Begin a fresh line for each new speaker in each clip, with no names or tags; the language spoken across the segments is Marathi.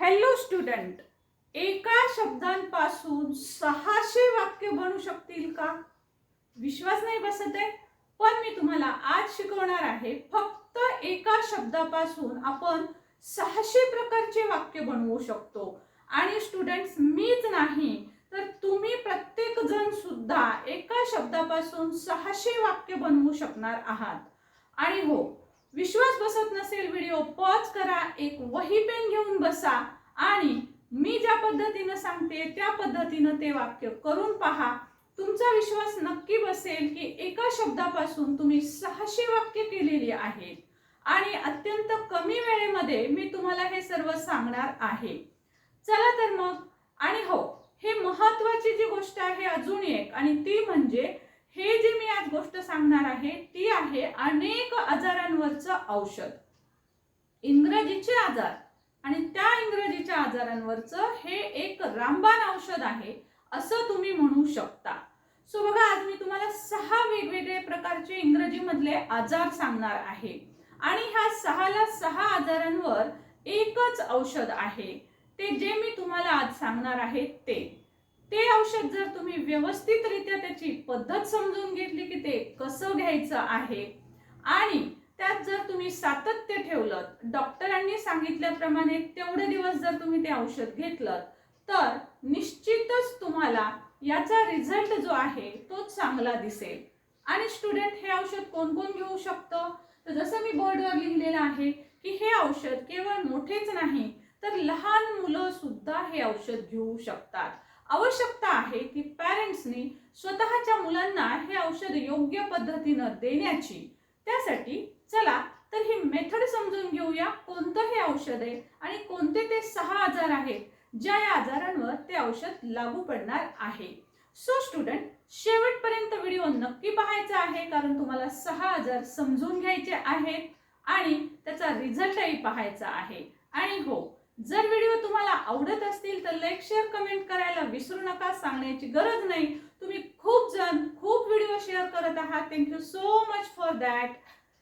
हॅलो स्टुडंट एका शब्दांपासून सहाशे वाक्य बनू शकतील का? विश्वास नाही बसत आहे पण मी तुम्हाला आज शिकवणार आहे फक्त एका शब्दापासून आपण सहाशे प्रकारचे वाक्य बनवू शकतो. आणि स्टुडंट्स मीच नाही तर तुम्ही प्रत्येक जण सुद्धा एका शब्दापासून सहाशे वाक्य बनवू शकणार आहात. आणि हो विश्वास बसत नसेल व्हिडिओ पॉज करा एक वही पेन घेऊन बसा. आणि मी ज्या पद्धतीनं सांगते त्या पद्धतीनं ते वाक्य करून पहा. तुमचा विश्वास नक्की बसेल की एका शब्दापासून तुम्ही सहाशे वाक्य केलेली आहेत. आणि अत्यंत कमी वेळेमध्ये मी तुम्हाला हे सर्व सांगणार आहे. चला तर मग. आणि हो हे महत्वाची जी गोष्ट आहे अजून एक आणि ती म्हणजे हे जे मी आज गोष्ट सांगणार आहे ती आहे अनेक आजारांवरचं औषध. इंग्रजीचे आजार. आणि त्या इंग्रजीच्या आजारांवरचं हे एक रामबाण औषध आहे असं तुम्ही म्हणू शकता. सो बघा आज मी तुम्हाला सहा वेगवेगळे प्रकारचे इंग्रजीमधले आजार सांगणार आहे. आणि ह्या सहाला सहा आजारांवर एकच औषध आहे. ते जे मी तुम्हाला आज सांगणार आहे ते. ते औषध जर तुम्ही व्यवस्थितरित्या त्याची पद्धत समजून घेतली की ते कसं घ्यायचं आहे. आणि त्यात जर तुम्ही सातत्य ठेवलं डॉक्टरांनी सांगितल्याप्रमाणे तेवढे दिवस जर तुम्ही ते औषध घेतलं तर निश्चितच तुम्हाला याचा रिझल्ट जो आहे तो चांगला दिसेल. आणि स्टुडंट हे औषध कोण कोण घेऊ शकतं? तर जसं मी बोर्डवर लिहिलेलं आहे की हे औषध केवळ मोठेच नाही तर लहान मुलं सुद्धा हे औषध घेऊ शकतात. आवश्यकता आहे की पॅरेंट्सनी स्वतःच्या मुलांना हे औषध योग्य पद्धतीनं देण्याची. त्यासाठी चला तर ही मेथड समजून घेऊया कोणतं हे औषध आहे आणि कोणते ते सहा आजार आहेत ज्या या आजारांवर ते औषध लागू पडणार आहे. सो स्टुडंट शेवटपर्यंत व्हिडिओ नक्की पाहायचा आहे कारण तुम्हाला सहा आजार समजून घ्यायचे आहेत आणि त्याचा रिझल्टही पाहायचा आहे. आणि हो जर व्हिडिओ तुम्हाला आवडत असतील तर लाईक शेअर कमेंट करायला विसरू नका सांगण्याची गरज नाही. तुम्ही खूप जण खूप व्हिडिओ शेअर करत आहात. Thank you so much for that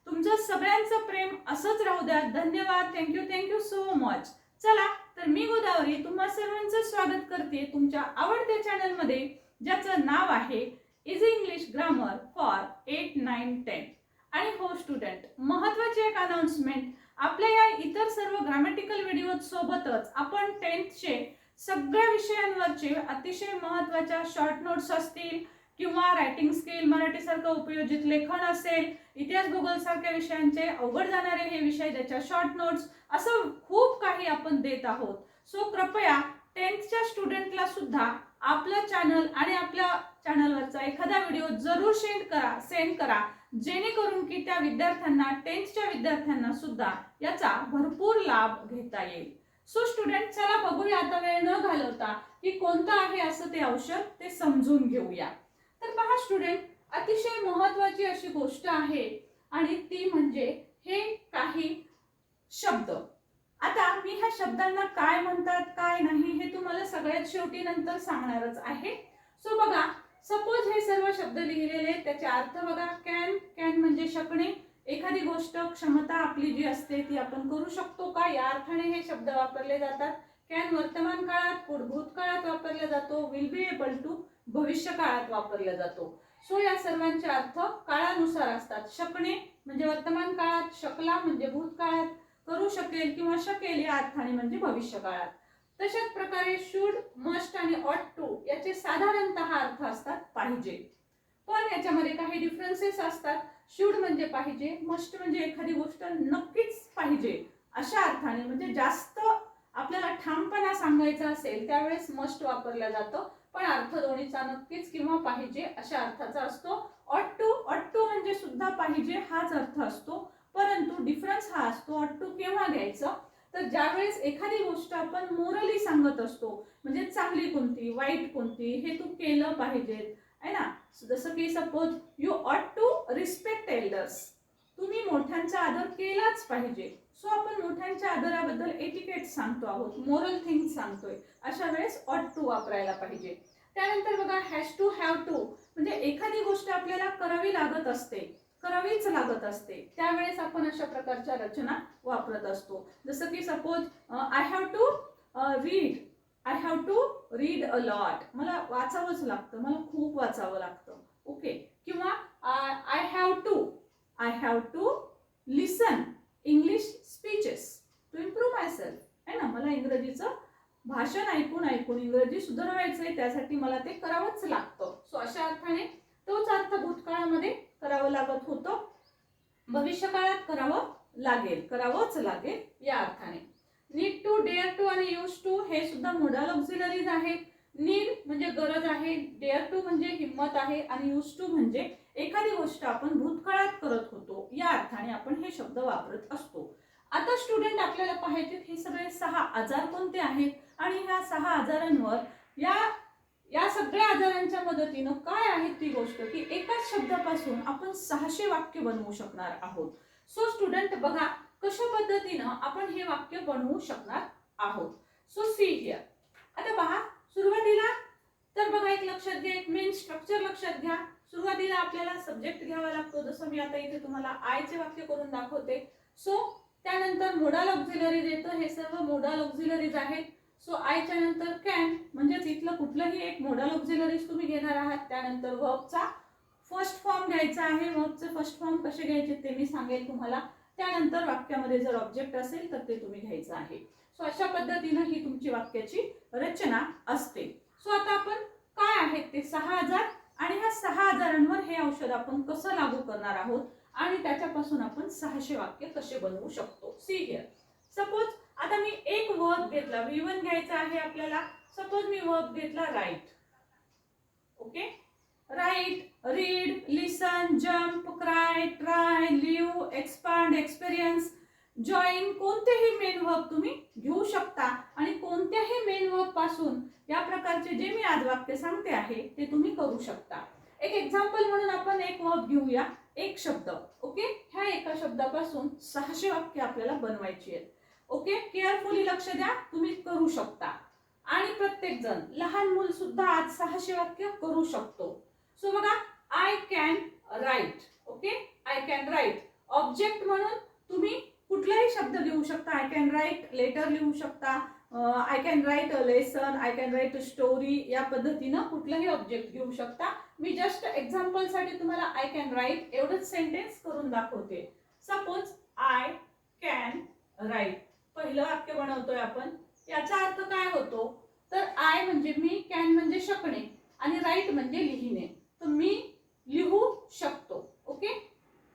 तुमचं सगळ्यांचं प्रेम असंच राहू द्या. धन्यवाद. थँक्यू थँक्यू सो मच चला तर मी गोदावरी तुम्हा सर्वांचं स्वागत करते तुमच्या आवडत्या चॅनलमध्ये ज्याचं नाव आहे is English grammar for eight nine ten आणि हो स्टुडंट महत्वाची एक अनाउन्समेंट आपल्या या इतर सर्व ग्रामॅटिकल व्हिडिओ सोबतच आपण टेन्थचे सगळ्या विषयांवरचे अतिशय महत्त्वाच्या शॉर्ट नोट्स असतील किंवा रायटिंग स्किल मराठीसारखं उपयोजित लेखन असेल इतिहास भूगोल सारख्या विषयांचे अवघड जाणारे हे विषय त्याच्या शॉर्ट नोट्स असं खूप काही आपण देत आहोत. सो कृपया टेन्थच्या स्टुडंटला सुद्धा आपलं चॅनल आणि आपल्या चॅनलवरचा एखादा व्हिडिओ जरूर सेंड करा सेंड करा जेणेकरून की त्या विद्यार्थ्यांना टेन्थच्या विद्यार्थ्यांना सुद्धा याचा भरपूर लाभ घेता येईल. सो स्टुडंट चला बघूया आता वेळ न घालवता की कोणतं आहे असं ते औषध ते समजून घेऊया. तर पहा स्टुडंट अतिशय महत्वाची अशी गोष्ट आहे आणि ती म्हणजे हे काही शब्द. आता मी ह्या शब्दांना काय म्हणतात काय नाही हे तुम्हाला सगळ्यात शेवटी नंतर सांगणारच आहे. सो बघा सपोज हे सर्व शब्द लिहिलेले त्याचे अर्थ बघा कॅन कॅन म्हणजे शकणे. एखादी गोष्ट क्षमता आपली जी असते ती आपण करू शकतो का? या अर्थाने हे शब्द वापरले जातात. कॅन वर्तमान काळात पुढ भूतकाळात वापरला जातो. विल बी एबल टू भविष्य काळात वापरला जातो. सो या सर्वांचे अर्थ काळानुसार असतात. शकणे म्हणजे वर्तमान काळात शकला म्हणजे भूतकाळात करू शकेल किंवा शकेल या अर्थाने म्हणजे भविष्य काळात. तशाच प्रकारे शुड मस्ट आणि ऑट टू याचे साधारणतः अर्थ असतात पाहिजे. पण याच्यामध्ये काही डिफरन्सेस असतात. शुड म्हणजे पाहिजे मस्ट म्हणजे एखादी गोष्ट नक्कीच पाहिजे. अशा अर्थाने म्हणजे जास्त आपल्याला ठामपणा सांगायचा असेल त्यावेळेस मस्ट वापरलं जातं. पण अर्थ दोन्हीचा नक्कीच किंवा पाहिजे अशा अर्थाचा असतो. ऑट टू ऑट टू म्हणजे सुद्धा पाहिजे हाच अर्थ असतो. परंतु डिफरन्स हा असतो ऑट टू केव्हा घ्यायचं? तर ज्यावेळेस एखादी गोष्ट आपण मोरली सांगत असतो म्हणजे चांगली कोणती वाईट कोणती हे तू केलं पाहिजे आहे ना? जसं की suppose you ought to respect elders तुम्ही मोठ्यांचा आदर केलाच पाहिजे. सो आपण मोठ्यांच्या आदराबद्दल एटिकेट सांगतो आहोत मोरल थिंग्स सांगतोय. अशा वेळेस ऑट टू वापरायला पाहिजे. त्यानंतर बघा हॅश टू हॅव टू म्हणजे एखादी गोष्ट आपल्याला करावी लागत असते करावीच लागत असते. त्यावेळेस आपण अशा प्रकारच्या रचना वापरत असतो. जसं की suppose I have to read I have to read a lot मला वाचावंच लागतं मला खूप वाचावं लागतं. ओके किंवा I have to I have to listen English speeches to improve myself आहे ना? मला इंग्रजीचं भाषण ऐकून ऐकून इंग्रजी सुधारवायचं आहे त्यासाठी मला ते करावंच लागतं. सो अशा अर्थाने तोच अर्थ भूतकाळामध्ये करावं लागत होतं. भविष्यकाळात करावं लागेल करावंच लागेल या अर्थाने. नीड टू डेअर टू आणि यूज टू हे सुद्धा मोडल ऑक्झिलरीज आहेत. नीड म्हणजे गरज आहे डेअर टू म्हणजे हिंमत आहे आणि यूज टू म्हणजे एखादी गोष्ट आपण भूतकाळात करत होतो या अर्थाने आपण हे शब्द वापरत असतो. आता स्टुडंट आपल्याला पाहायचे हे सगळे सहा आजार कोणते आहेत? आणि ह्या सहा आजारांवर या या सगळ्या आजारांच्या मदतीनं काय आहे ती गोष्ट की एकाच शब्दापासून आपण सहाशे वाक्य बनवू शकणार आहोत. सो स्टुडंट बघा कशा पद्धतीनं आपण हे वाक्य बनवू शकणार आहोत. सो सी हिअर आता पहा सुरुवातीला तर बघा एक लक्षात घ्या एक मेन स्ट्रक्चर लक्षात घ्या. सुरुवातीला आपल्याला सब्जेक्ट घ्यावा लागतो. जसं मी आता इथे तुम्हाला आयचे वाक्य करून दाखवते. सो त्यानंतर मोडाल ऑक्झिलरीज येतं हे सर्व मोडाल ऑक्झिलरीज आहेत. सो आयच्या नंतर कॅन म्हणजेच इथलं कुठलंही एक मोडाल ऑक्झिलरीज तुम्ही घेणार आहात. त्यानंतर वर्बचा फर्स्ट फॉर्म घ्यायचा आहे. वर्बचे फर्स्ट फॉर्म कसे घ्यायचे ते मी सांगेल तुम्हाला. त्यानंतर वाक्यामध्ये जर ऑब्जेक्ट असेल तर ते तुम्ही घ्यायचं आहे. सो अशा पद्धतीनं ही तुमची वाक्याची रचना असते. सो आता आपण काय आहेत ते? सहा हजार आणि ह्या सहा हजारांवर हे औषध आपण कसं लागू करणार आहोत आणि त्याच्यापासून आपण सहाशे वाक्य कसे बनवू शकतो? सी हिअर सपोज आता मी एक वर्ब घेतला. व्ही वन घ्यायचा आहे आपल्याला. सपोज मी वर्ब घेतला right okay right read listen jump cry try live expand experience join कोणतेही मेन वर्क तुम्ही घेऊ शकता. आणि कोणत्याही मेन वर्कपासून या प्रकारचे जे मी आज वाक्य सांगते आहे ते तुम्ही करू शकता. एक एक्झाम्पल म्हणून आपण एक वर्क घेऊया. एक शब्द. ओके? ह्या एका शब्दापासून सहाशे वाक्य आपल्याला बनवायची आहेत. ओके? केअरफुली लक्ष द्या. तुम्ही करू शकता. आणि प्रत्येक जण लहान मूल सुद्धा आज सहाशे वाक्य करू शकतो. सो बघा I can write okay? I can write object म्हणून तुम्ही कुठलाही शब्द लिहू शकता. आय कॅन राईट लेटर लिहू शकता. I can write a lesson I can write a story या पद्धतीनं कुठलंही ऑब्जेक्ट घेऊ शकता. मी जस्ट एक्झाम्पलसाठी तुम्हाला आय कॅन राईट एवढंच सेंटेन्स करून दाखवते. सपोज आय कॅन राईट पहिलं वाक्य बनवतोय आपण. याचा अर्थ काय होतो? तर आय म्हणजे मी कॅन म्हणजे शकणे आणि राईट म्हणजे लिहिणे. तर मी लिहू शकतो. ओके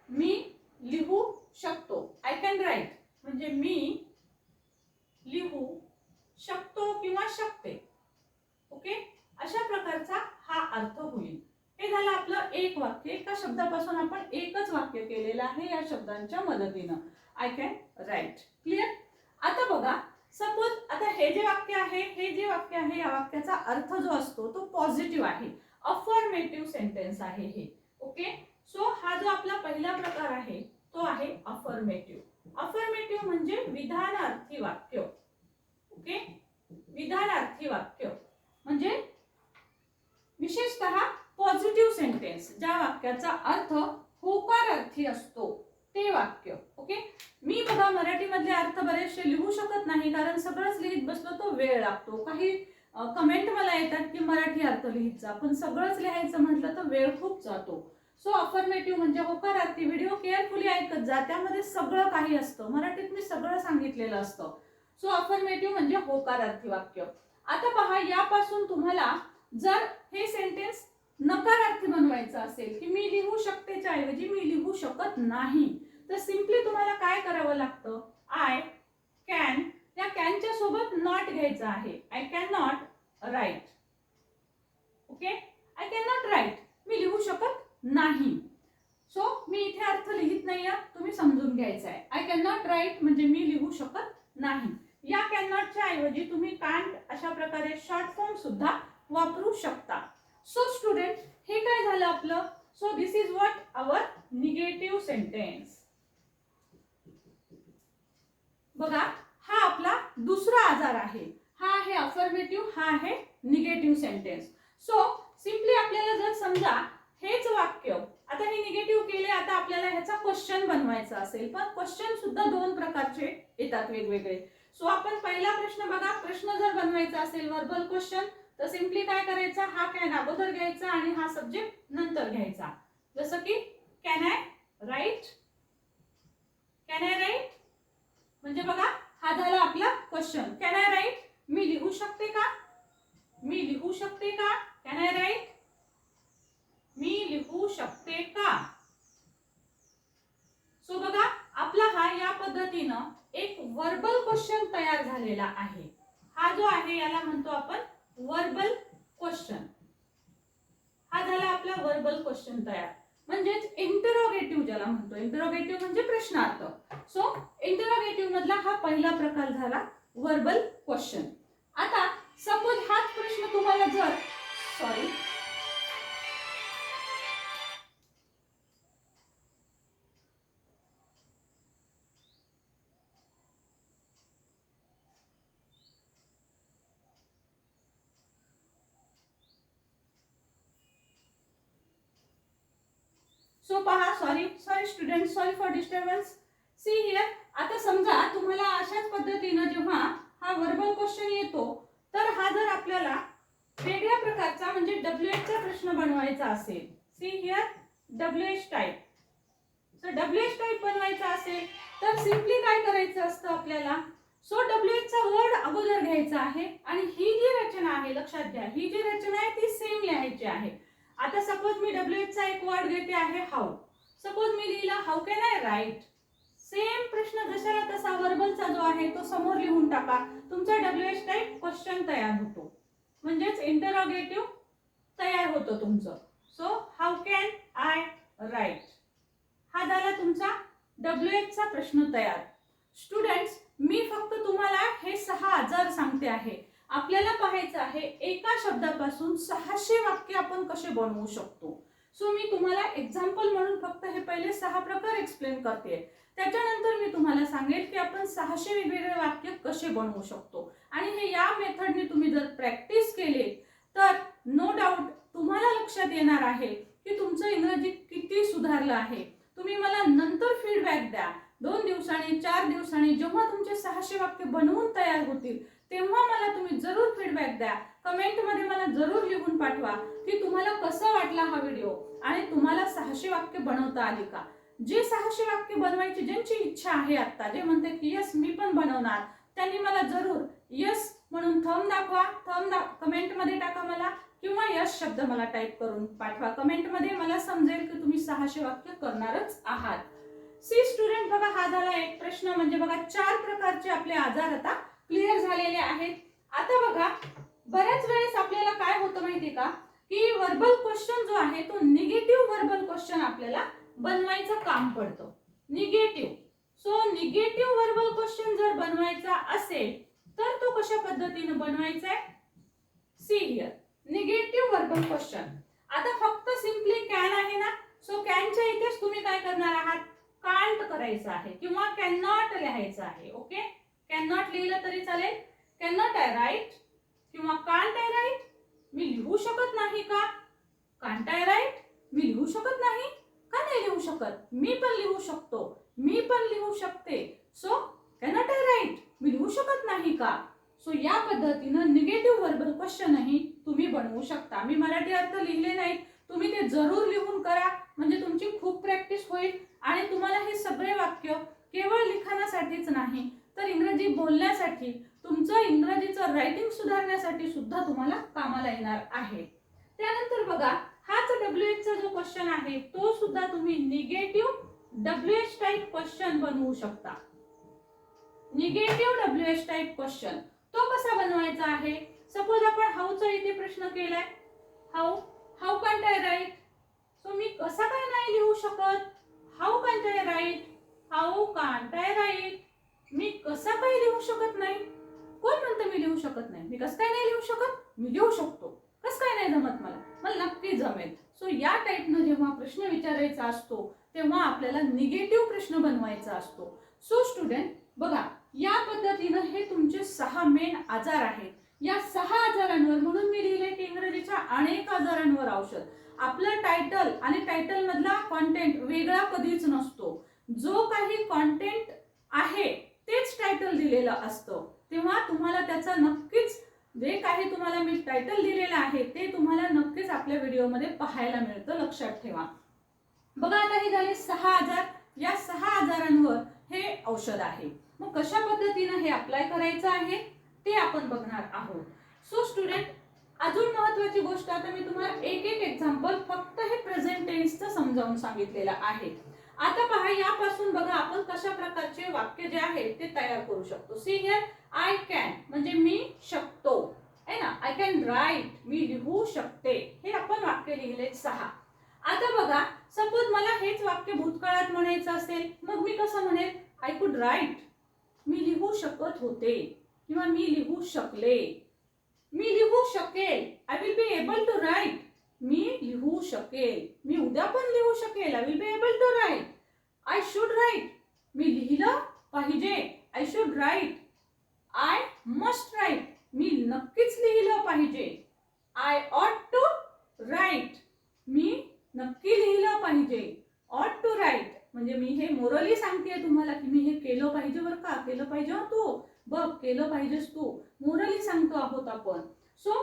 मी लिहू शकतो. आय कॅन राईट म्हणजे मी लिहू शकतो किंवा शकते. ओके अशा प्रकारचा हा अर्थ होईल. हे झालं आपलं एक वाक्य. एका शब्दापासून आपण एकच वाक्य केलेलं आहे या शब्दांच्या मदतीनं. आय कॅन राईट क्लिअर आता बघा सपोज आता हे जे वाक्य आहे हे जे वाक्य आहे या वाक्याचा अर्थ जो असतो तो पॉझिटिव्ह आहे. अफॉर्मेटिव्ह सेंटेन्स आहे हे. ओके सो हा जो आपला पहिला प्रकार आहे तो आहे अफर्मेटिव्ह अफर्मेटिव्ह म्हणजे विधानार्थी वाक्य. ओके विधानार्थी वाक्य. म्हणजे विशेषतः पॉझिटिव्ह सेंटेन्स ज्या वाक्याचा अर्थ होकारार्थी असतो ते वाक्य. ओके मी बघा मराठीमधले अर्थ बरेचसे लिहू शकत नाही कारण सगळंच लिहित बसलो तो वेळ लागतो. काही कमेंट मला येतात की मराठी अर्थ लिहित जा पण सगळंच लिहायचं म्हटलं तर वेळ खूप जातो. सो अफर्मेटिव्ह म्हणजे होकारार्थी व्हिडिओ केअरफुली ऐकत जा. त्यामध्ये सगळं काही असतं. मराठीत मी सगळं सांगितलेलं असतं. सो अफर्मेटिव्ह म्हणजे होकारार्थी वाक्य. आता पहा यापासून तुम्हाला जर हे सेंटेन्स नकारार्थी बनवायचं असेल की मी लिहू शकतेच्या ऐवजी मी लिहू शकत नाही तर सिम्पली तुम्हाला काय करावं लागतं? आय कॅन या कॅनच्या सोबत नॉट घ्यायचं आहे. I can not write okay I can not write मी लिहू शकत नाही. सो मी इथे अर्थ लिहित नाही तुम्ही समजून घ्यायचा आहे. आय कॅन नॉट राईट म्हणजे मी लिहू शकत नाही. या कॅन नॉटच्या ऐवजी तुम्ही कांट अशा प्रकारे शॉर्ट फॉर्म सुद्धा वापरू शकता. सो स्टुडंट हे काय झालं आपलं? So this is what our negative sentence बघा हा आपला दुसरा आजार आहे. हा आहे अफर्मेटिव्ह हा आहे निगेटिव्ह सेंटेन्स सो सिम्पली आपल्याला जर समजा हेच वाक्य. आता हे निगेटिव्ह केले आता आपल्याला ह्याचा क्वेश्चन बनवायचा असेल. पण क्वेश्चन सुद्धा दोन प्रकारचे येतात वेगवेगळे. सो आपण पहिला प्रश्न बघा. प्रश्न जर बनवायचा असेल वर्बल क्वेश्चन तर सिम्पली काय करायचा? हा कॅन अगोदर घ्यायचा आणि हा सब्जेक्ट नंतर घ्यायचा. जसं की can I write can I write म्हणजे बघा हा झाला आपला क्वेश्चन कॅन आय राईट मी लिहू शकते का? मी लिहू शकते का? कॅन आय राईट मी लिहू शकते का? सो बघा आपला हा या पद्धतीनं एक वर्बल क्वेश्चन तयार झालेला आहे. हा जो आहे याला म्हणतो आपण वर्बल क्वेश्चन हा झाला आपला वर्बल क्वेश्चन तयार. म्हणजेच इंटरोगेटिव्ह ज्याला म्हणतो. इंटरोगेटिव्ह म्हणजे प्रश्नार्थ. सो इंटरोगेटिव्ह मधला हा पहिला प्रकार झाला वर्बल क्वेश्चन आता सपोज हाच प्रश्न तुम्हाला जर सॉरी सो पहा sorry sorry student sorry for disturbance see here आता समजा तुम्हाला अशाच पद्धतीनं जेव्हा हा वर्बल क्वेश्चन येतो तर हा जर आपल्याला वेगळ्या प्रकारचा म्हणजे डब्ल्यू चा प्रश्न बनवायचा असेल. See here W H type so W H type बनवायचा असेल तर सिम्पली काय करायचं असतं आपल्याला? सो डब्ल्यू एच चा वर्ड अगोदर घ्यायचा आहे आणि ही जी रचना आहे लक्षात घ्या ही जी रचना आहे ती सेम लिहायची आहे. आता सपोज मी डब्ल्यू एच चा एक वर्ड घेते आहे हाऊ सपोज मी लिहिला how can I write same प्रश्न जशाला तसा वर्बलचा जो आहे तो समोर लिहून टाका. तुमचा डब्ल्यू एच टाईप क्वेश्चन तयार होतो. म्हणजेच इंटरॉगेटिव्ह तयार होतो तुमचं. So how can I write हा झाला तुमचा डब्ल्यू एच चा प्रश्न तयार. स्टुडंट्स मी फक्त तुम्हाला हे सहा आजार सांगते आहे. आपल्याला पाहायचं आहे एका शब्दापासून सहाशे वाक्य आपण कसे बनवू शकतो? सो मी तुम्हाला एक्झाम्पल म्हणून फक्त हे पहिले सहा प्रकार एक्सप्लेन करते. त्याच्यानंतर मी तुम्हाला सांगेल की आपण सहाशे वेगवेगळे वाक्य कसे बनवू शकतो. आणि हे या मेथडने तुम्ही जर प्रॅक्टिस केले तर नो डाऊट तुम्हाला लक्षात येणार आहे की तुमचं इंग्रजी किती सुधारलं आहे. तुम्ही मला नंतर फीडबॅक द्या. दोन दिवसांनी चार दिवसांनी जेव्हा तुमचे सहाशे वाक्य बनवून तयार होतील तेव्हा मला तुम्ही जरूर फीडबॅक द्या. कमेंटमध्ये मला जरूर लिहून पाठवा की तुम्हाला कसा वाटला हा व्हिडिओ आणि तुम्हाला सहाशे वाक्य बनवता आली का? जे सहाशे वाक्य बनवायची ज्यांची इच्छा आहे आता जे म्हणते की यस मी पण बनवणार त्यांनी मला जरूर यस म्हणून थम दाखवा. थम दा कमेंटमध्ये टाका मला किंवा यश शब्द मला टाईप करून पाठवा. कमेंटमध्ये मला समजेल की तुम्ही सहाशे वाक्य करणारच आहात. सी स्टुडंट बघा हा झाला एक प्रश्न. म्हणजे बघा चार प्रकारचे आपले आजार आता क्लिअर झालेले आहेत. आता बघा बऱ्याच वेळेस आपल्याला काय होतं माहिती का? की वर्बल क्वेश्चन जो आहे तो निगेटिव्ह वर्बल क्वेश्चन आपल्याला बनवायचं काम पडतं. Negative so negative verbal question जर बनवायचा असेल तर तो कशा पद्धतीने बनवायचा आहे सी निगेटिव्ह वर्बल क्वेश्चन आता फक्त सिम्पली कॅन आहे ना? सो कॅनच्या इथेच तुम्ही काय करणार आहात? कांट करायचं आहे किंवा कॅन नॉट लिहायचं आहे ओके कॅन नॉट लिहिलं तरी चालेल. कॅन नॉट आय राईट किंवा कांट आय राईट मी लिहू शकत नाही का? कांट आय राईट मी लिहू शकत नाही? का नाही लिहू शकत? मी पण लिहू शकतो. मी पण लिहू शकते. सो कॅनॉट आय राईट मी लिहू शकत नाही का? सो या पद्धतीनं निगेटिव्ह वर्बल क्वेश्चनही तुम्ही बनवू शकता. मी मराठी अर्थ लिहिले नाहीत. तुम्ही ते जरूर लिहून करा. म्हणजे तुमची खूप प्रॅक्टिस होईल. आणि तुम्हाला हे सगळे वाक्य केवळ लिखाणासाठीच नाही. तर इंग्रजी बोलण्यासाठी तुमचं इंग्रजीचं रायटिंग सुधारण्यासाठी सुद्धा तुम्हाला कामाला येणार आहे. त्यानंतर बघा हाच डब्ल्यू एच चा जो क्वेश्चन आहे तो सुद्धा तुम्ही negative W H type question बनवू शकता. Negative W H type question तो कसा बनवायचा आहे? सपोज आपण हाऊचा इथे प्रश्न केलाय. How how can't I write so मी कसा काय नाही लिहू शकत? How can't I write how can't I write मी कसा काय लिहू शकत नाही? कोण म्हणतं मी लिहू शकत नाही? मी कसं काय नाही लिहू शकत? मी लिहू शकतो. कसं काय नाही जमत मला? मला नक्की जमेल. सो या टाईपनं जेव्हा प्रश्न विचारायचा असतो तेव्हा आपल्याला निगेटिव्ह प्रश्न बनवायचा असतो. सो स्टुडंट बघा या पद्धतीनं हे तुमचे सहा मेन आजार आहेत. या सहा आजारांवर म्हणून मी लिहिले की इंग्रजीच्या अनेक आजारांवर औषध. आपलं टायटल आणि टायटल मधला कॉन्टेंट वेगळा कधीच नसतो. जो काही कॉन्टेंट आहे तेच टायटल दिलेलं असतं. तेव्हा तुम्हाला त्याचा नक्कीच जे काही तुम्हाला मी टायटल दिलेलं आहे ते तुम्हाला नक्कीच आपल्या व्हिडिओमध्ये पाहायला मिळतं लक्षात ठेवा. बघा आता हे झाले सहा आजार या सहा आजारांवर हे औषध आहे. मग कशा पद्धतीनं हे अप्लाय करायचं आहे ते आपण बघणार आहोत. सो स्टुडंट अजून महत्वाची गोष्ट आता मी तुम्हाला एक एक एक्झाम्पल फक्त हे प्रेझेंट टेन्सचं समजावून सांगितलेलं आहे. आता पहा यापासून बघा आपण कशा प्रकारचे वाक्य जे आहे ते तयार करू शकतो. सी हिअर आय कॅन म्हणजे मी शकतो आहे ना? आय कॅन राईट मी लिहू शकते. हे आपण वाक्य लिहिले सहा. आता बघा सपोज मला हेच वाक्य भूतकाळात म्हणायचं असेल मग मी कसं म्हणेल? आय कुड राईट मी लिहू शकत होते किंवा मी लिहू शकले. मी लिहू शकेल. I will be able to write मी लिहू शकेल. मी उद्या पण लिहू शकेल. I will be able to write I should write मी लिहिलं पाहिजे. I should write I must write मी नक्कीच लिहिलं पाहिजे. आय ऑट टू राईट मी नक्की लिहिलं पाहिजे. ऑट टू राईट म्हणजे मी हे मोरली सांगते तुम्हाला की मी हे केलं पाहिजे बरं का? केलं पाहिजे हो तू. बघ केलं पाहिजेस तू. मोरली सांगतो आहोत आपण. सो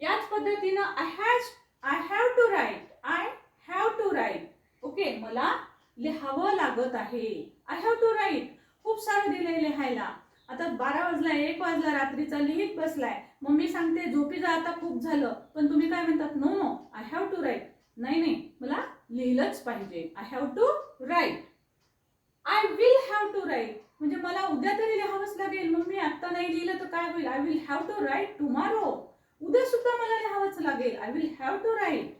याच पद्धतीनं I has I have to write I have to write okay मला लिहावं लागत आहे. आय हॅव टू राईट खूप सारं दिलंय लिहायला. आता बारा वाजला एक वाजला रात्रीचा लिहित बसलाय. मम्मी सांगते झोपी जा आता खूप झालं. पण तुम्ही काय म्हणतात? No no I have to write नाही नाही मला लिहिलंच पाहिजे. I have to write I will have to write म्हणजे मला उद्या तरी लिहावंच लागेल. मग मी आत्ता नाही लिहिलं तर काय होईल? I will have to write tomorrow उद्या सुद्धा मला लिहावंच लागेल. I will have to write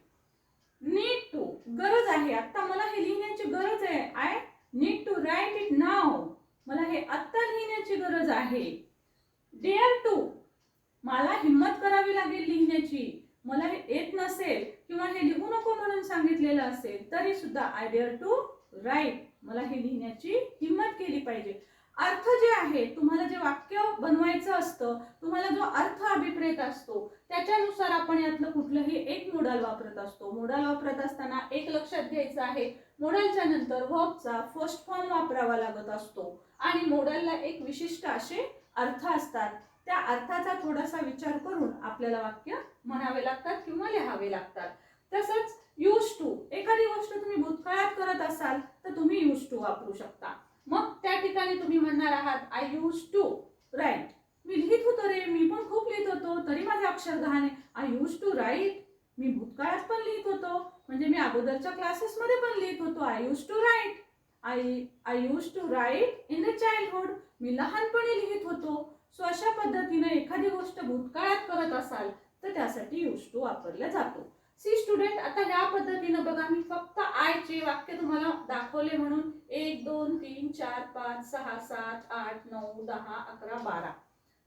need to गरज आहे. आता मला हे लिहिण्याची गरज आहे. I need to write it now मला हे आत्ता लिहिण्याची गरज आहे. डेअर टू मला हिंमत करावी लागेल लिहिण्याची. मला हे येत नसेल किंवा हे लिहू नको म्हणून सांगितलेलं असेल तरी सुद्धा आय डेअर टू राईट मला हे लिहिण्याची हिंमत केली पाहिजे. अर्थ जे आहे तुम्हाला जे वाक्य बनवायचं असतं तुम्हाला जो अर्थ अभिप्रेत असतो त्याच्यानुसार आपण यातलं कुठलंही एक मोडाल वापरत असतो. मोडाल वापरत असताना एक लक्षात घ्यायचं आहे मोडालच्या नंतर व्हर्बचा फर्स्ट फॉर्म वापरावा लागत असतो. आणि मोडालला एक विशिष्ट असे अर्थ असतात. त्या अर्थाचा थोडासा विचार करून आपल्याला वाक्य म्हणावे लागतात किंवा लिहावे लागतात. तसंच यूज टू एखादी गोष्ट तुम्ही भूतकाळात करत असाल तर तुम्ही यूज टू वापरू शकता. मग त्या ठिकाणी तुम्ही म्हणणार आहात आय यूज टू राईट मी लिहित होतो रे मी पण खूप लिहित होतो तरी माझे अक्षर गहाण आहे. आय यूज टू राईट मी भूतकाळात पण लिहित होतो म्हणजे मी अगोदरच्या क्लासेसमध्ये पण लिहित होतो. I use to write I I use to write in the childhood मी लहानपणी लिहित होतो. सो अशा पद्धतीने एखादी गोष्ट भूतकाळात करत असाल तर त्यासाठी यूज टू वापरला जातो. सी स्टुडंट आता ह्या पद्धतीनं बघा मी फक्त आयचे वाक्य तुम्हाला दाखवले म्हणून एक दोन तीन चार पाच सहा सात आठ नऊ दहा अकरा बारा.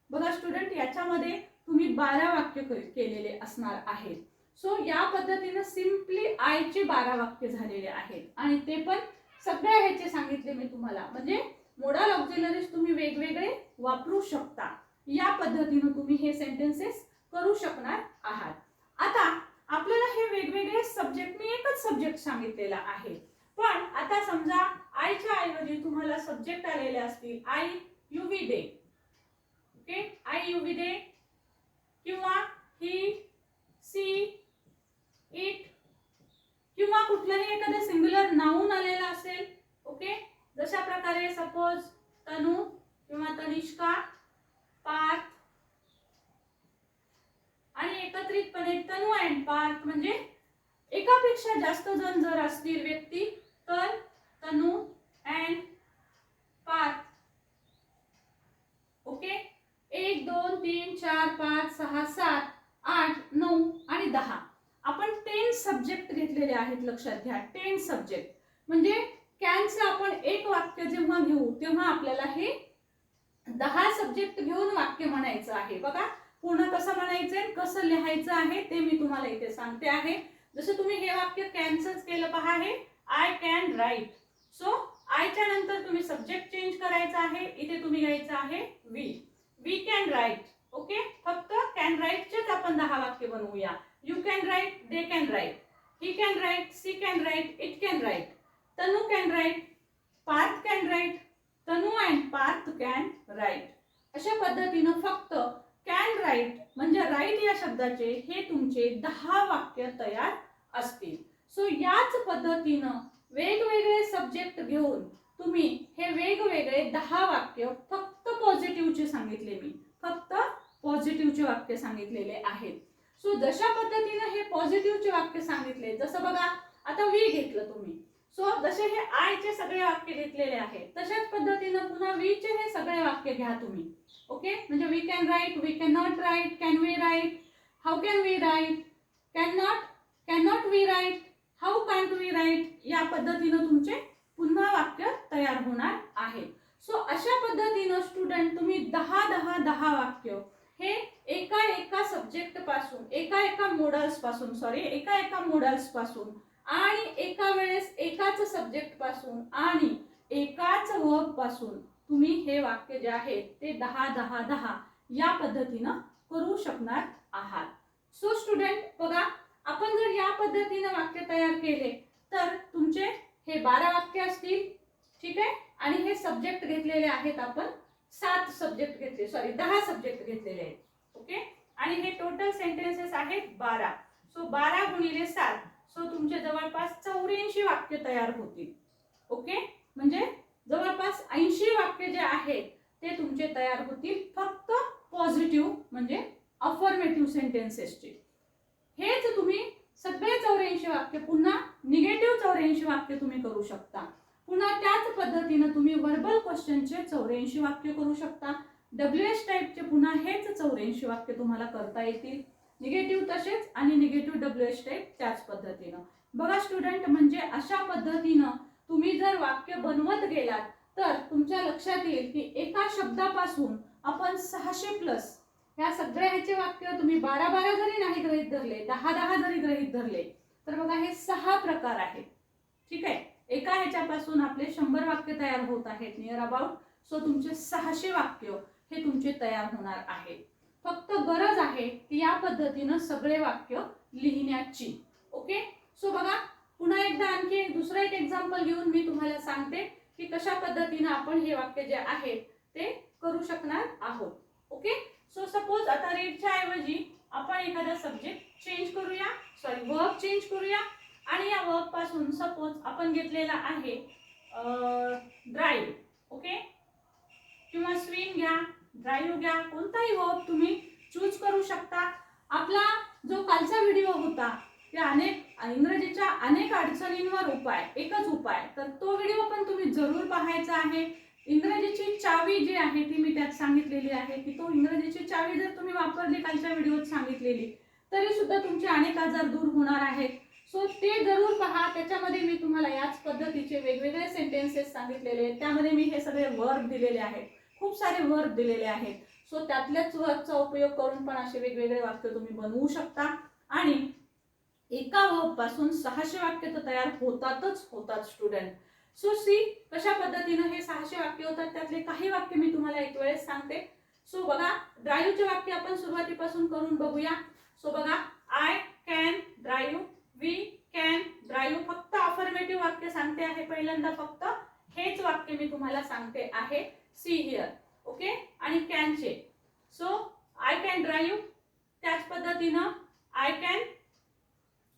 बघा स्टुडंट याच्यामध्ये तुम्ही बारा वाक्य केलेले असणार आहेत. सो या पद्धतीनं सिम्पली आयचे बारा वाक्य झालेले आहेत. आणि ते पण सगळ्या ह्याचे सांगितले मी तुम्हाला. म्हणजे मोडाल ऑक्झिलरीज तुम्ही वेगवेगळे वापरू शकता. या पद्धतीनं तुम्ही हे सेंटेन्सेस करू शकणार आहात. आता आपल्याला हे वेगवेगळे सब्जेक्ट मी एकच सब्जेक्ट सांगितलेला आहे. पण आता समजा आयच्या ऐवजी तुम्हाला सब्जेक्ट आलेले असतील I you we they okay I you we they किंवा ही सी इट किंवा कुठलंही एखादं सिंग्युलर नाऊन आलेलं असेल ओके जशा प्रकारे सपोज तनु किंवा तनिष्का पार्थ आणि एकत्रितपणे तनु अँड पार्क म्हणजे एकापेक्षा जास्त जण जर असतील व्यक्ती तर तनु अँड पार्क ओके एक दोन तीन चार पाच सहा सात आठ नऊ आणि दहा. आपण टेन सब्जेक्ट घेतलेले आहेत लक्षात घ्या. टेन सब्जेक्ट म्हणजे कॅनचं आपण एक वाक्य जेव्हा घेऊ तेव्हा आपल्याला हे दहा सब्जेक्ट घेऊन वाक्य म्हणायचं आहे. बघा. पूर्ण कसं म्हणायचंय कसं लिहायचं आहे ते मी तुम्हाला इथे सांगते आहे. जसं तुम्ही हे वाक्य कॅन्सल केलं पहा हे आय कॅन राईट सो आयच्या नंतर तुम्ही सब्जेक्ट चेंज करायचा आहे इथे तुम्ही घ्यायचं आहे we we can write okay फक्त कॅन राईटचेच आपण दहा वाक्य बनवूया. You can write they can write he can write she can write it can write Tanu can write Parth can write Tanu and Parth can write अशा पद्धतीनं फक्त कॅन राईट म्हणजे राईट या शब्दाचे हे तुमचे दहा वाक्य तयार असतील. सो याच पद्धतीनं वेगवेगळे सब्जेक्ट घेऊन तुम्ही हे वेगवेगळे दहा वाक्य फक्त पॉझिटिव्हचे सांगितले मी. फक्त पॉझिटिव्हचे वाक्य सांगितलेले आहेत. सो जशा पद्धतीनं हे पॉझिटिव्हचे वाक्य सांगितले जसं बघा आता वी घेतलं तुम्ही. सो जसे हे आयचे सगळे वाक्य घेतलेले आहेत तशाच पद्धतीनं पुन्हा वीचे हे सगळे वाक्य घ्या तुम्ही. ओके म्हणजे we can write we can not write can we write how can we write can not can not we write how can't we write या पद्धतीनं तुमचे पुन्हा वाक्य तयार होणार आहे सो अशा पद्धतीनं स्टुडंट तुम्ही दहा दहा दहा वाक्य हे एका एका सब्जेक्टपासून एका एका मॉडल्सपासून सॉरी एका एका मॉडल्सपासून आणि एका वेळेस एकाच सब्जेक्टपासून आणि एकाच वर्बपासून तुम्ही हे वाक्य जे आहे ते दहा दहा दहा या पद्धतीनं करू शकणार आहात. सो स्टुडंट बघा आपण जर या पद्धतीनं वाक्य तयार केले तर तुमचे हे बारा वाक्य असतील ठीक आहे? आणि हे सब्जेक्ट घेतलेले आहेत आपण सात सब्जेक्ट घेतले सॉरी दहा सब्जेक्ट घेतलेले आहेत ओके? आणि हे टोटल सेंटेन्सेस आहेत बारा. सो बारा गुणिले सात सो तुमचे जवळपास चौऱ्याऐंशी वाक्य तयार होतील. ओके म्हणजे जवळपास ऐंशी वाक्य जे आहेत ते तुमचे तयार होतील फक्त पॉझिटिव्ह म्हणजे अफर्मेटिव्ह सेंटेन्सेसचे हेच तुम्ही सगळे चौऱ्याऐंशी वाक्य पुन्हा निगेटिव्ह चौऱ्याऐंशी वाक्य तुम्ही करू शकता. पुन्हा त्याच पद्धतीनं तुम्ही वर्बल क्वेश्चनचे चौऱ्याऐंशी वाक्य करू शकता. डब्ल्यू एस टाईपचे पुन्हा हेच चौऱ्याऐंशी वाक्य तुम्हाला करता येतील. निगेटिव्ह तसेच आणि निगेटिव्ह डब्ल्यू एच टाईप त्याच पद्धतीनं. बघा स्टुडंट म्हणजे अशा पद्धतीनं तुम्ही जर वाक्य बनवत गेलात तर तुमच्या लक्षात येईल की एका शब्दापासून आपण सहाशे प्लस या सगळ्या ह्याचे वाक्य तुम्ही बारा बारा जरी नाही गृहीत धरले दहा दहा जरी गृहीत धरले तर बघा हे सहा प्रकार आहेत. ठीक आहे? एका ह्याच्यापासून आपले शंभर वाक्य तयार होत आहेत नियर अबाउट सो तुमचे सहाशे वाक्य हे तुमचे तयार होणार आहेत. आहे ती या पद्धतीनं सगळे वाक्य लिहिण्याची. ओके सो बघा पुन्हा एकदा आणखी एक दुसरं एक एक्झाम्पल घेऊन मी तुम्हाला सांगते की कशा पद्धतीनं आपण हे वाक्य जे आहे ते करू शकणार आहोत. ओके सो सपोज आता रेडच्या ऐवजी आपण एखादा सब्जेक्ट चेंज करूया. सॉरी वर्क चेंज करूया. आणि या वर्कपासून सपोज आपण घेतलेला आहे ड्राईव्ह ओके किंवा स्विम घ्या ड्राईव्ह घ्या. कोणताही वर्क तुम्ही चूज करू शकता. आपला जो कालचा व्हिडिओ होता त्या अनेक इंग्रजीच्या अनेक अडचणींवर उपाय एकच उपाय. तर तो व्हिडिओ पण तुम्ही जरूर पाहायचा आहे. इंग्रजीची चावी जी आहे ती मी त्यात सांगितलेली आहे की तो इंग्रजीची चावी जर तुम्ही वापरली कालच्या व्हिडिओत सांगितलेली तरी सुद्धा तुमचे अनेक आजार दूर होणार आहेत. सो ते जरूर पहा. त्याच्यामध्ये मी तुम्हाला याच पद्धतीचे वेगवेगळे सेंटेन्सेस सांगितलेले आहेत. त्यामध्ये मी हे सगळे वर्ब दिलेले आहेत. खूप सारे वर्क दिलेले आहेत. सो त्यातल्याच वर्कचा उपयोग करून पण असे वेगवेगळे वाक्य तुम्ही बनवू शकता. आणि एका वर्बपासून सहाशे वाक्य तर तयार होतातच होतात स्टुडंट सो सी कशा पद्धतीनं हे सहाशे वाक्य होतात? त्यातले काही वाक्य मी तुम्हाला एक वेळेस सांगते. सो बघा ड्राईव्हचे वाक्य आपण सुरुवातीपासून करून बघूया. सो बघा I can drive we can drive फक्त अफर्मेटिव्ह वाक्य सांगते आहे पहिल्यांदा फक्त. हेच वाक्य मी तुम्हाला सांगते आहे. सी हिअर ओके आणि कॅनचे सो आय कॅन ड्राईव्ह त्याच पद्धतीनं I can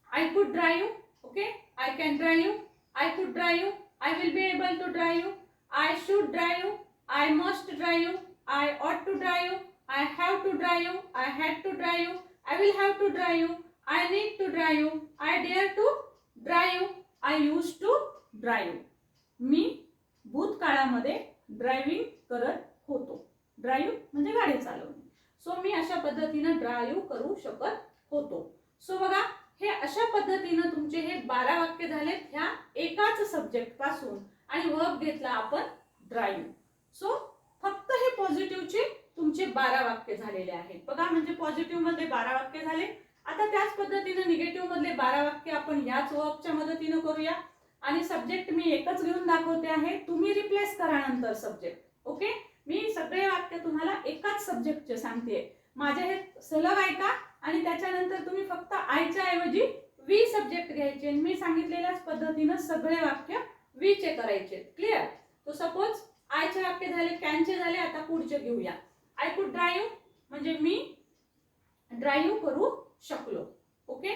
I could drive okay I can drive I could drive I will be able to drive I should drive I must drive I ought to drive I have to drive I had to drive I will have to drive I need to drive I dare to drive I use to drive मी भूतकाळामध्ये ड्रायव्हिंग करत होतो. ड्राईव्ह म्हणजे गाडी चालवणे. सो मी अशा पद्धतीनं ड्राईव्ह करू शकत होतो. सो बघा हे अशा पद्धतीनं तुमचे हे बारा वाक्य झालेत ह्या एकाच सब्जेक्टपासून आणि वर्क घेतला आपण ड्राईव्ह. सो फक्त हे पॉझिटिव्हचे तुमचे बारा वाक्य झालेले आहेत. बघा म्हणजे पॉझिटिव्हमध्ये बारा वाक्य झाले. आता त्याच पद्धतीनं निगेटिव्ह मधले बारा वाक्य आपण याच वर्कच्या मदतीनं करूया. आणि सब्जेक्ट मी एकच लिहून दाखवते आहे तुम्ही रिप्लेस करा नंतर सब्जेक्ट ओके मी सगळे वाक्य तुम्हाला एकाच सब्जेक्टचे सांगते. माझे हे सलग ऐका आणि त्याच्यानंतर तुम्ही फक्त आयच्या ऐवजी वी सब्जेक्ट घ्यायचे. आणि मी सांगितलेल्याच पद्धतीनं सगळे वाक्य वीचे करायचे. क्लिअर तो सपोज आयचे वाक्य झाले कॅनचे झाले आता पुढचे घेऊया. आय कुड ड्राईव्ह म्हणजे मी ड्राईव्ह करू शकलो. ओके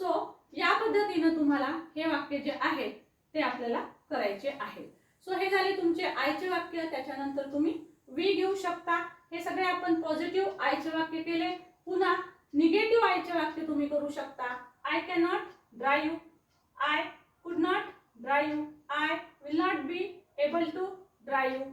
सो या पद्धतीनं तुम्हाला हे वाक्य जे आहे ते आपल्याला करायचे आहे सो हे झाले तुमचे आयचे वाक्य. त्याच्यानंतर तुम्ही वी घेऊ शकता. हे सगळे आपण पॉझिटिव्ह आयचे वाक्य केले. पुन्हा निगेटिव्ह आयचे वाक्य तुम्ही करू शकता. I can not drive I could not drive I will not be able to drive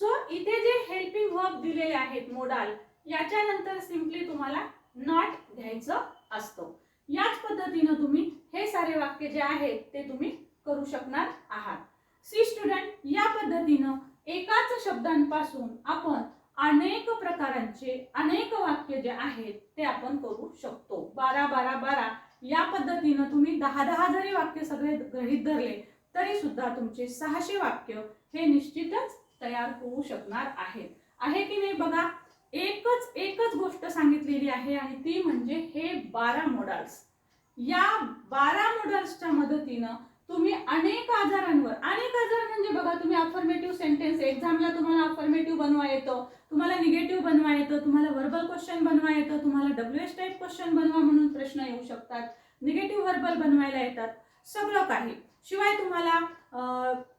so इथे जे हेल्पिंग वर्क दिलेले आहेत मोडाल याच्यानंतर सिम्पली तुम्हाला नॉट घ्यायचं असतं. याच पद्धतीनं तुम्ही हे सारे वाक्य जे आहेत ते तुम्ही करू शकणार आहात. सी स्टुडंट या पद्धतीनं एकाच शब्दांपासून आपण अनेक प्रकारांचे अनेक वाक्य जे आहेत ते आपण करू शकतो. बारा बारा बारा या पद्धतीनं तुम्ही दहा दहा जरी वाक्य सगळे गृहीत धरले तरी सुद्धा तुमचे सहाशे वाक्य हे निश्चितच तयार होऊ शकणार आहेत. आहे की नाही? बघा एकच एकच गोष्ट सांगितलेली आहे आणि ती म्हणजे हे बारा मॉडल्स या बारा मॉडल्सच्या मदतीनं तुम्ही अनेक आजारांवर अनेक आजार म्हणजे बघा तुम्ही अफर्मेटिव्ह सेंटेन्स एक्झामला तुम्हाला अफर्मेटिव्ह बनवा येतं तुम्हाला निगेटिव्ह बनवा येतं तुम्हाला वर्बल क्वेश्चन बनवा येतं तुम्हाला डब्ल्यू एस टाईप क्वेश्चन बनवा म्हणून प्रश्न येऊ शकतात निगेटिव्ह वर्बल बनवायला येतात सगळं काही. शिवाय तुम्हाला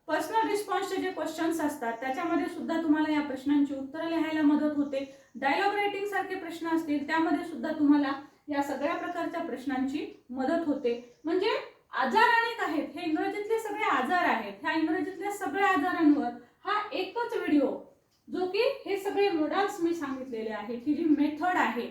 पर्सनल रिस्पॉन्सचे जे क्वेश्चन्स असतात त्याच्यामध्ये सुद्धा तुम्हाला या प्रश्नांची उत्तरं लिहायला मदत होते. डायलॉग रायटिंग सारखे प्रश्न असतील त्यामध्ये सुद्धा तुम्हाला या सगळ्या प्रकारच्या प्रश्नांची मदत होते. म्हणजे आजार अनेक आहेत. हे इंग्रजीतले सगळे आजार आहेत. ह्या इंग्रजीतल्या सगळ्या आजारांवर हा एकच व्हिडिओ जो की हे सगळे मोडल्स मी सांगितलेले आहेत ही जी मेथड आहे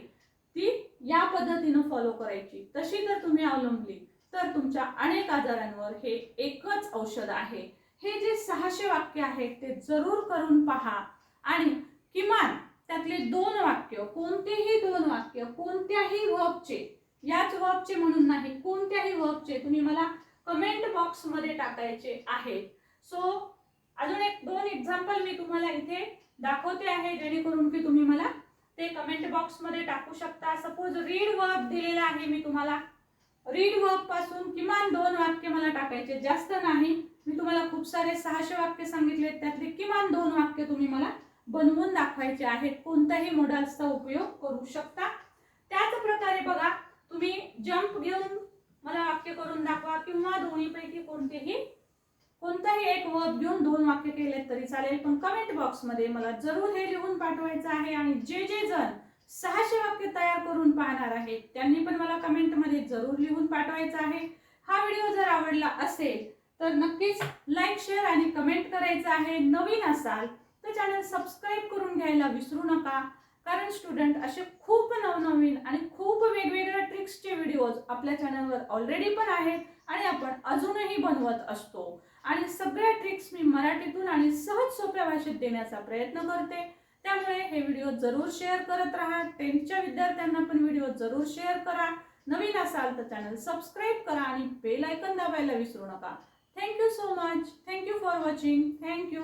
ती या पद्धतीनं फॉलो करायची. तशी जर तुम्ही अवलंबली तर तुमच्या अनेक आजारांवर हे एकच औषध आहे. हे जे सहाशे वाक्य आहेत ते जरूर करून पहा. आणि किमान त्यातले दोन वाक्य कोणतेही दोन वाक्य कोणत्याही वर्बचे याच वर्बचे म्हणून नाही कोणत्याही वर्बचे तुम्ही मला कमेंट बॉक्समध्ये टाकायचे आहेत. सो अजून एक दोन एक्झाम्पल मी तुम्हाला इथे दाखवते आहे जेणेकरून की तुम्ही मला ते कमेंट बॉक्समध्ये टाकू शकता. सपोज रीड वर्ब दिलेला आहे मी तुम्हाला रीड वर्बपासून किमान दोन वाक्य मला टाकायचे जास्त नाही. मी तुम्हाला खूप सारे सहाशे वाक्य सांगितले त्यातले किमान दोन वाक्य तुम्ही मला बनवून दाखवायचे आहेत. कोणत्याही मॉडेल्सचा उपयोग करू शकता. त्याच प्रकारे बघा तुम्ही जम्प घेऊन मला वाक्य करून दाखवा किंवा दोन्हीपैकी कोणतेही कोणताही एक वर्ब घेऊन दोन वाक्य केले तरी चालेल. पण कमेंट बॉक्समध्ये मला जरूर हे लिहून पाठवायचं आहे आणि जे जे जण सहाशे वाक्य तयार करून पाहणार आहेत त्यांनी पण मला कमेंटमध्ये जरूर लिहून पाठवायचं आहे. हा व्हिडिओ जर आवडला असेल तर नक्कीच लाईक शेअर आणि कमेंट करायचं आहे. नवीन असाल तर चॅनल सबस्क्राईब करून घ्यायला विसरू नका. कारण स्टुडंट असे खूप नवनवीन आणि खूप वेगवेगळ्या ट्रिक्सचे व्हिडिओज आपल्या चॅनलवर ऑलरेडी पण आहेत आणि आपण अजूनही बनवत असतो. आणि सगळ्या ट्रिक्स मी मराठीतून आणि सहज सोप्या भाषेत देण्याचा प्रयत्न करते. त्यामुळे हे व्हिडिओ जरूर शेअर करत राहा. टेन्थच्या विद्यार्थ्यांना पण व्हिडिओ जरूर शेअर करा. नवीन असाल तर चॅनल सबस्क्राईब करा आणि बेल आयकन दाबायला विसरू नका. Thank you so much thank you for watching thank you